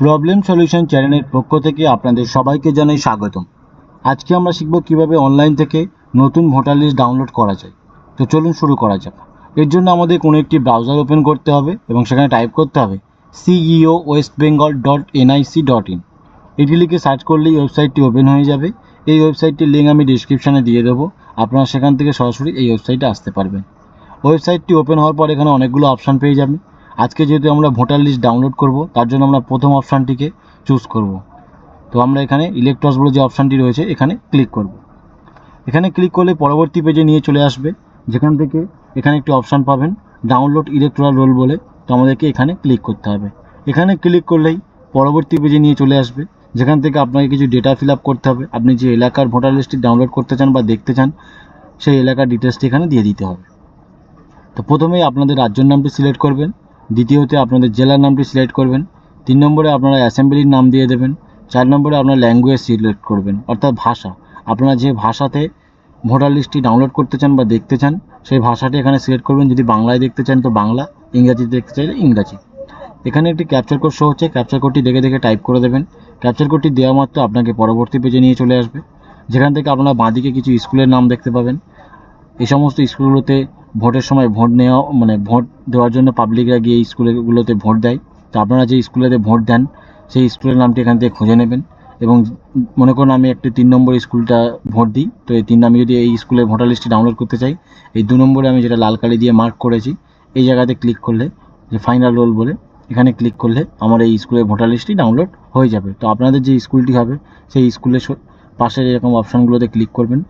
Problem solution চ্যানেলের পক্ষ থেকে আপনাদের সবাইকে জানাই স্বাগতম। আজকে আমরা শিখব কীভাবে অনলাইন থেকে নতুন ভোটার লিস্ট ডাউনলোড করা যায়। তো চলুন শুরু করা যাক। এর জন্য আমাদের কোনো একটি ব্রাউজার ওপেন করতে হবে এবং সেখানে টাইপ করতে হবে CEO West Bengal dot NIC dot in এটি লিখে সার্চ করলেই ওয়েবসাইটটি ওপেন হয়ে যাবে। এই ওয়েবসাইটটির লিঙ্ক আমি ডিসক্রিপশানে দিয়ে দেবো। আপনারা সেখান থেকে সরাসরি এই ওয়েবসাইটে আসতে পারবেন। ওয়েবসাইটটি ওপেন হওয়ার পর এখানে অনেকগুলো অপশান পেয়ে যাবেন। আজকে যেহেতু আমরা ভোটার লিস্ট ডাউনলোড করব, তার জন্য আমরা প্রথম অপশানটিকে চুজ করব। তো আমরা এখানে ইলেকট্রস বলে যে অপশানটি রয়েছে, এখানে ক্লিক করব। এখানে ক্লিক করলে পরবর্তী পেজে নিয়ে চলে আসবে। যেখান থেকে এখানে একটি অপশান পাবেন ডাউনলোড ইলেকট্রাল রোল বলে। তো আমাদেরকে এখানে ক্লিক করতে হবে। এখানে ক্লিক করলেই পরবর্তী পেজে নিয়ে চলে আসবে। যেখান থেকে আপনাকে কিছু ডেটা ফিল করতে হবে। আপনি যে এলাকার ভোটার লিস্টটি ডাউনলোড করতে চান বা দেখতে চান, সেই এলাকার ডিটেলসটি এখানে দিয়ে দিতে হবে। তো প্রথমেই আপনাদের রাজ্যের নামটি সিলেক্ট করবেন। দ্বিতীয়তে আপনাদের জেলার নামটি সিলেক্ট করবেন। তিন নম্বরে আপনারা অ্যাসেম্বলির নাম দিয়ে দেবেন। চার নম্বরে আপনার ল্যাঙ্গুয়েজ সিলেক্ট করবেন, অর্থাৎ ভাষা। আপনারা যে ভাষাতে ভোটার লিস্টটি ডাউনলোড করতে চান বা দেখতে চান, সেই ভাষাটি এখানে সিলেক্ট করবেন। যদি বাংলায় দেখতে চান, তো বাংলা, ইংরাজিতে দেখতে চাইলে ইংরাজি। এখানে একটি ক্যাপচার কোড শো হচ্ছে। ক্যাপচার কোডটি দেখে দেখে টাইপ করে দেবেন। ক্যাপচার কোডটি দেওয়া মাত্র আপনাকে পরবর্তী পেজে নিয়ে চলে আসবে। যেখান থেকে আপনারা বাঁদিকে কিছু স্কুলের নাম দেখতে পাবেন। এই সমস্ত স্কুলগুলোতে ভোটের সময় ভোট নেওয়া মানে ভোট দেওয়ার জন্য পাবলিকরা গিয়ে স্কুলগুলোতে ভোট দেয়। তো আপনারা যে স্কুলেতে ভোট দেন, সেই স্কুলের নামটি এখান থেকে খুঁজে নেবেন এবং মনে করুন আমি একটি তিন নম্বর স্কুলটা ভোট দিই। তো এই তিন, আমি যদি এই স্কুলের ভোটার লিস্টটি ডাউনলোড করতে চাই, এই দু নম্বরে আমি যেটা লাল কালি দিয়ে মার্ক করেছি, এই জায়গাতে ক্লিক করলে, যে ফাইনাল রোল বলে, এখানে ক্লিক করলে আমার এই স্কুলের ভোটার লিস্টটি ডাউনলোড হয়ে যাবে। তো আপনাদের যে স্কুলটি হবে, সেই স্কুলের পাশের এরকম অপশানগুলোতে ক্লিক করবেন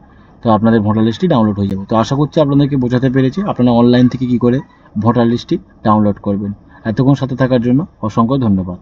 তো আপনাদের ভোটার লিস্টটি ডাউনলোড হয়ে যাবে। তো আশা করছি আপনাদেরকে বোঝাতে পেরেছি আপনারা অনলাইন থেকে কি করে ভোটার লিস্টটি ডাউনলোড করবেন। এতক্ষণ সাথে থাকার জন্য অসংখ্য ধন্যবাদ।